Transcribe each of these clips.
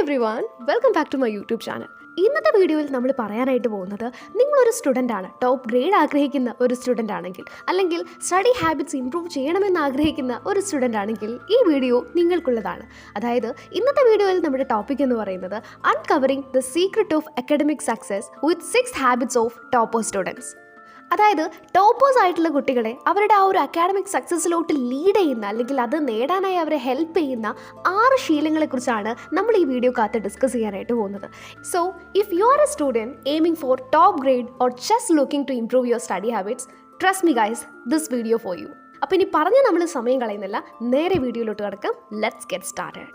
Everyone welcome back to my YouTube channel ഇന്നത്തെ വീഡിയോയിൽ നമ്മൾ പറയാനായിട്ട് പോകുന്നത് നിങ്ങളൊരു ആണ്. ടോപ്പ് ഗ്രേഡ് ആഗ്രഹിക്കുന്ന ഒരു സ്റ്റുഡന്റ് ആണെങ്കിൽ അല്ലെങ്കിൽ സ്റ്റഡി ഹാബിറ്റ്സ് ഇംപ്രൂവ് ചെയ്യണമെന്ന് ആഗ്രഹിക്കുന്ന ഒരു സ്റ്റുഡന്റ് ആണെങ്കിൽ ഈ വീഡിയോ നിങ്ങൾക്കുള്ളതാണ്. അതായത് ഇന്നത്തെ വീഡിയോയിൽ നമ്മുടെ ടോപ്പിക് എന്ന് പറയുന്നത് uncovering the secret of academic success with six habits of topper students അതായത് ടോപ്പേഴ്സ് ആയിട്ടുള്ള കുട്ടികളെ അവരുടെ ആ ഒരു അക്കാഡമിക് സക്സസ്സിലോട്ട് ലീഡ് ചെയ്യുന്ന അല്ലെങ്കിൽ അത് നേടാനായി അവരെ ഹെൽപ്പ് ചെയ്യുന്ന ആറ് ശീലങ്ങളെക്കുറിച്ചാണ് നമ്മൾ ഈ വീഡിയോ കാത്ത് ഡിസ്കസ് ചെയ്യാനായിട്ട് പോകുന്നത്. So if you are a student aiming for top grade or just looking to improve your study habits trust me guys this video for you അപ്പോൾ ഇനി പറഞ്ഞ് നമ്മൾ സമയം കളയുന്നില്ല. നേരെ വീഡിയോയിലോട്ട് കിടക്കാം. Let's get started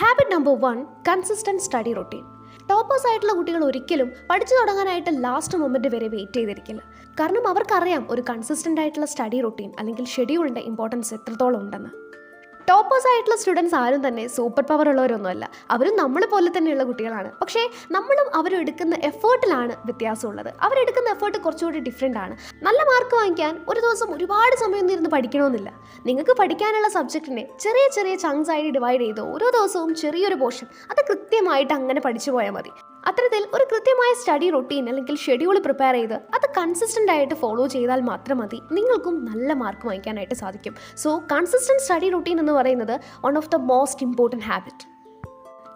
habit number one consistent study routine toppers ആയിട്ടുള്ള കുട്ടികൾ ഒരിക്കലും പഠിച്ചു തുടങ്ങാനായിട്ട് ലാസ്റ്റ് മൊമെന്റ് വരെ വെയിറ്റ് ചെയ്തിരിക്കില്ല. കാരണം അവർക്കറിയാം ഒരു കൺസിസ്റ്റന്റ് ആയിട്ടുള്ള സ്റ്റഡി റൊട്ടീൻ അല്ലെങ്കിൽ ഷെഡ്യൂളിന്റെ ഇമ്പോർട്ടൻസ് എത്രത്തോളം ഉണ്ടെന്ന്. ടോപ്പേഴ്സ് ആയിട്ടുള്ള സ്റ്റുഡൻസ് ആരും തന്നെ സൂപ്പർ പവർ ഉള്ളവരൊന്നുമല്ല അവരും നമ്മളെ പോലെ തന്നെയുള്ള കുട്ടികളാണ്. പക്ഷേ നമ്മളും അവരും എടുക്കുന്ന എഫേർട്ടിലാണ് വ്യത്യാസമുള്ളത്. അവരെടുക്കുന്ന എഫേർട്ട് കുറച്ചുകൂടി ഡിഫറെന്റ് ആണ്. നല്ല മാർക്ക് വാങ്ങിക്കാൻ ഒരു ദിവസം ഒരുപാട് സമയം ഇരുന്ന് പഠിക്കണമെന്നില്ല. നിങ്ങൾക്ക് പഠിക്കാനുള്ള സബ്ജക്റ്റിനെ ചെറിയ ചെറിയ ചങ്സ് ആയിട്ട് ഡിവൈഡ് ചെയ്ത് ഓരോ ദിവസവും ചെറിയൊരു പോർഷൻ അത് കൃത്യമായിട്ട് അങ്ങനെ പഠിച്ചു പോയാൽ മതി. അത്തരത്തിൽ ഒരു കൃത്യമായ സ്റ്റഡി റൊട്ടീൻ അല്ലെങ്കിൽ ഷെഡ്യൂൾ പ്രിപ്പയർ ചെയ്ത് അത് കൺസിസ്റ്റന്റ് ആയിട്ട് ഫോളോ ചെയ്താൽ മാത്രം മതി. നിങ്ങൾക്കും നല്ല മാർക്ക് വാങ്ങിക്കാനായിട്ട് സാധിക്കും. സോ കൺസിസ്റ്റന്റ് സ്റ്റഡി റൊട്ടീൻ എന്ന് പറയുന്നത് one of the most important habit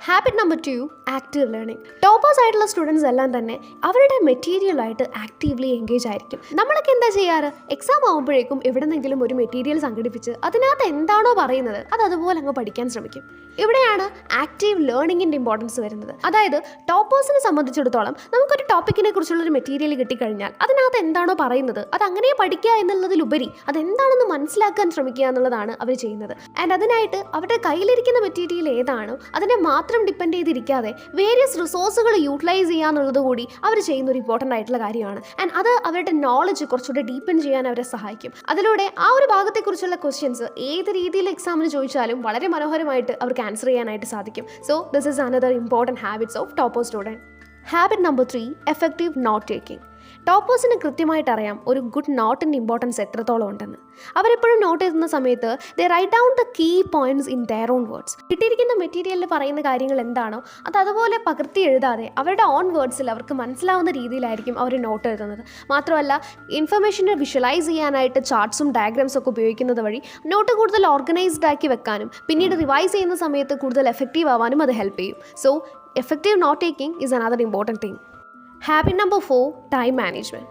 habit number two active learning toppers ആയിട്ടുള്ള സ്റ്റുഡൻസ് എല്ലാം തന്നെ അവരുടെ മെറ്റീരിയലായിട്ട് ആക്റ്റീവ്ലി എൻഗേജ് ആയിരിക്കും. നമ്മളൊക്കെ എന്താ ചെയ്യാറ്? എക്സാം ആകുമ്പോഴേക്കും എവിടെന്നെങ്കിലും ഒരു മെറ്റീരിയൽ സംഘടിപ്പിച്ച് അതിനകത്ത് എന്താണോ പറയുന്നത് അത് അതുപോലെ അങ്ങ് പഠിക്കാൻ ശ്രമിക്കും. ഇവിടെയാണ് ആക്റ്റീവ് ലേണിങ്ങിന്റെ ഇമ്പോർട്ടൻസ് വരുന്നത്. അതായത് ടോപ്പേഴ്സിനെ സംബന്ധിച്ചിടത്തോളം നമുക്കൊരു ടോപ്പിക്കിനെ കുറിച്ചുള്ളൊരു മെറ്റീരിയൽ കിട്ടിക്കഴിഞ്ഞാൽ അതിനകത്ത് എന്താണോ പറയുന്നത് അത് അങ്ങനെ പഠിക്കുക എന്നുള്ളതിലുപരി അതെന്താണെന്ന് മനസ്സിലാക്കാൻ ശ്രമിക്കുക എന്നുള്ളതാണ് അവർ ചെയ്യുന്നത്. ആൻഡ് അതിനായിട്ട് അവരുടെ കയ്യിലിരിക്കുന്ന മെറ്റീരിയൽ ഏതാണോ അതിനെ മാത്രം ഡിപ്പെൻഡ് ചെയ്തിരിക്കാതെ വേരിയസ് റിസോഴ്സുകൾ യൂട്ടിലൈസ് ചെയ്യാന്നുള്ളത് കൂടി അവർ ചെയ്യുന്ന ഒരു ഇമ്പോർട്ടന്റ് ആയിട്ടുള്ള കാര്യമാണ്. ആൻഡ് അത് അവരുടെ നോളജ് കുറച്ചുകൂടെ ഡീപ്പൻ ചെയ്യാൻ അവരെ സഹായിക്കും. അതിലൂടെ ആ ഒരു ഭാഗത്തെക്കുറിച്ചുള്ള ക്വസ്റ്റ്യൻസ് ഏത് രീതിയിൽ എക്സാമിന് ചോദിച്ചാലും വളരെ മനോഹരമായിട്ട് അവർക്ക് ആൻസർ ചെയ്യാനായിട്ട് സാധിക്കും. So this is another important habits of topper student habit number three effective note taking ടോപ്പേഴ്സിന് കൃത്യമായിട്ട് അറിയാം ഒരു ഗുഡ് നോട്ടിന്റെ ഇമ്പോർട്ടൻസ് എത്രത്തോളം ഉണ്ടെന്ന്. അവരെപ്പോഴും നോട്ട് എഴുതുന്ന സമയത്ത് the write down the key points in their own words കിട്ടിയിരിക്കുന്ന മെറ്റീരിയലിൽ പറയുന്ന കാര്യങ്ങൾ എന്താണോ അത് അതുപോലെ പകർത്തി എഴുതാതെ അവരുടെ ഓൺ വേർഡ്സിൽ അവർക്ക് മനസ്സിലാവുന്ന രീതിയിലായിരിക്കും അവർ നോട്ട് എഴുതുന്നത്. മാത്രമല്ല ഇൻഫർമേഷനെ വിഷ്വലൈസ് ചെയ്യാനായിട്ട് ചാർട്ട്സും ഡയഗ്രാംസും ഒക്കെ ഉപയോഗിക്കുന്നത് വഴി നോട്ട് കൂടുതൽ ഓർഗനൈസ്ഡ് ആക്കി വെക്കാനും പിന്നീട് റിവൈസ് ചെയ്യുന്ന സമയത്ത് കൂടുതൽ എഫക്റ്റീവ് ആവാനും അത് ഹെൽപ്പ് ചെയ്യും. So effective note taking is another important thing habit number four time management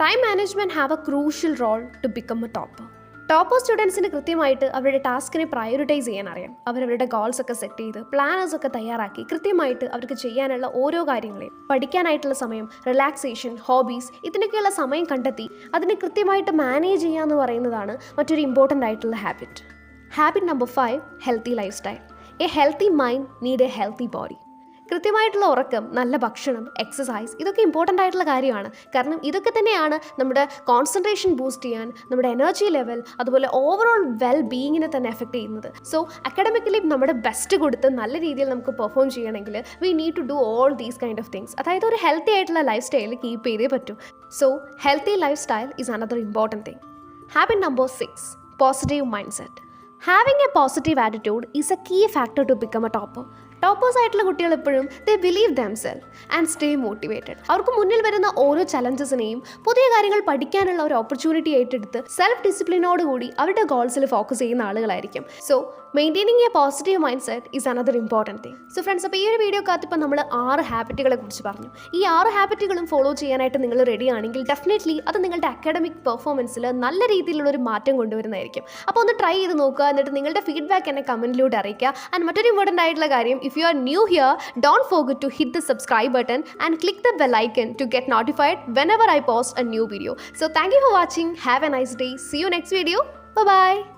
time management have a crucial role to become a topper topper സ്റ്റുഡൻസിന് കൃത്യമായിട്ട് അവരുടെ ടാസ്കിനെ പ്രയോറിറ്റൈസ് ചെയ്യാൻ അറിയാം. അവരവരുടെ ഗോൾസ് ഒക്കെ സെറ്റ് ചെയ്ത് പ്ലാനേഴ്സ് ഒക്കെ തയ്യാറാക്കി കൃത്യമായിട്ട് അവർക്ക് ചെയ്യാനുള്ള ഓരോ കാര്യങ്ങളെയും പഠിക്കാനായിട്ടുള്ള സമയം റിലാക്സേഷൻ ഹോബീസ് ഇതിനൊക്കെയുള്ള സമയം കണ്ടെത്തി അതിനെ കൃത്യമായിട്ട് മാനേജ് ചെയ്യുക എന്ന് പറയുന്നതാണ് മറ്റൊരു ഇമ്പോർട്ടന്റ് ആയിട്ടുള്ള habit habit number five healthy lifestyle a healthy mind need a healthy body കൃത്യമായിട്ടുള്ള ഉറക്കം നല്ല ഭക്ഷണം എക്സസൈസ് ഇതൊക്കെ ഇമ്പോർട്ടന്റ് ആയിട്ടുള്ള കാര്യമാണ്. കാരണം ഇതൊക്കെ തന്നെയാണ് നമ്മുടെ കോൺസെൻട്രേഷൻ ബൂസ്റ്റ് ചെയ്യാൻ നമ്മുടെ എനർജി ലെവൽ അതുപോലെ ഓവറോൾ വെൽ ബീയിങ്ങിനെ തന്നെ എഫക്റ്റ് ചെയ്യുന്നത്. സോ അക്കാഡമിക്കലി നമ്മുടെ ബെസ്റ്റ് കൊടുത്ത് നല്ല രീതിയിൽ നമുക്ക് പെർഫോം ചെയ്യണമെങ്കിൽ we need to do all these kind of things അതായത് ഒരു ഹെൽത്തി ആയിട്ടുള്ള ലൈഫ് സ്റ്റൈൽ കീപ്പ് ചെയ്തേ പറ്റൂ. So healthy lifestyle is another important thing habit number six positive mindset having a positive attitude is a key factor to become a topper toppers ആയിട്ടുള്ള കുട്ടികൾ എപ്പോഴും they believe themselves and stay motivated അവർക്ക് മുന്നിൽ വരുന്ന ഓരോ ചലഞ്ചസിനെയും പുതിയ കാര്യങ്ങൾ പഠിക്കാനുള്ള ഒരു ഓപ്പർച്യൂണിറ്റി ഏറ്റെടുത്ത് സെൽഫ് ഡിസിപ്ലിനോട് കൂടി അവരുടെ ഗോൾസിൽ ഫോക്കസ് ചെയ്യുന്ന ആളുകളായിരിക്കും. So maintaining a positive mindset is another important thing so friends അപ്പോൾ ഈ ഒരു വീഡിയോ കാത്തിപ്പോൾ നമ്മൾ ആറ് ഹാബിറ്റുകളെ കുറിച്ച് പറഞ്ഞു. ഈ ആറ് ഹാബിറ്റുകളും ഫോളോ ചെയ്യാനായിട്ട് നിങ്ങൾ റെഡി ആണെങ്കിൽ ഡെഫിനറ്റ്ലി അത് നിങ്ങളുടെ അക്കാഡമിക് പെർഫോമൻസിൽ നല്ല രീതിയിലുള്ള ഒരു മാറ്റം കൊണ്ടുവരുന്നതായിരിക്കും. അപ്പോൾ ഒന്ന് ട്രൈ ചെയ്ത് നോക്കുക എന്നിട്ട് നിങ്ങളുടെ ഫീഡ്ബാക്ക് എന്നെ കമന്റിലൂടെ അറിയിക്കുക. ആൻഡ് മറ്റൊരു ഇമ്പോർട്ടന്റ് ആയിട്ടുള്ള കാര്യം if you are new here, don't forget to hit the subscribe button and click the bell icon to get notified whenever I post a new video. So thank you for watching. Have a nice day. See you next video. Bye bye.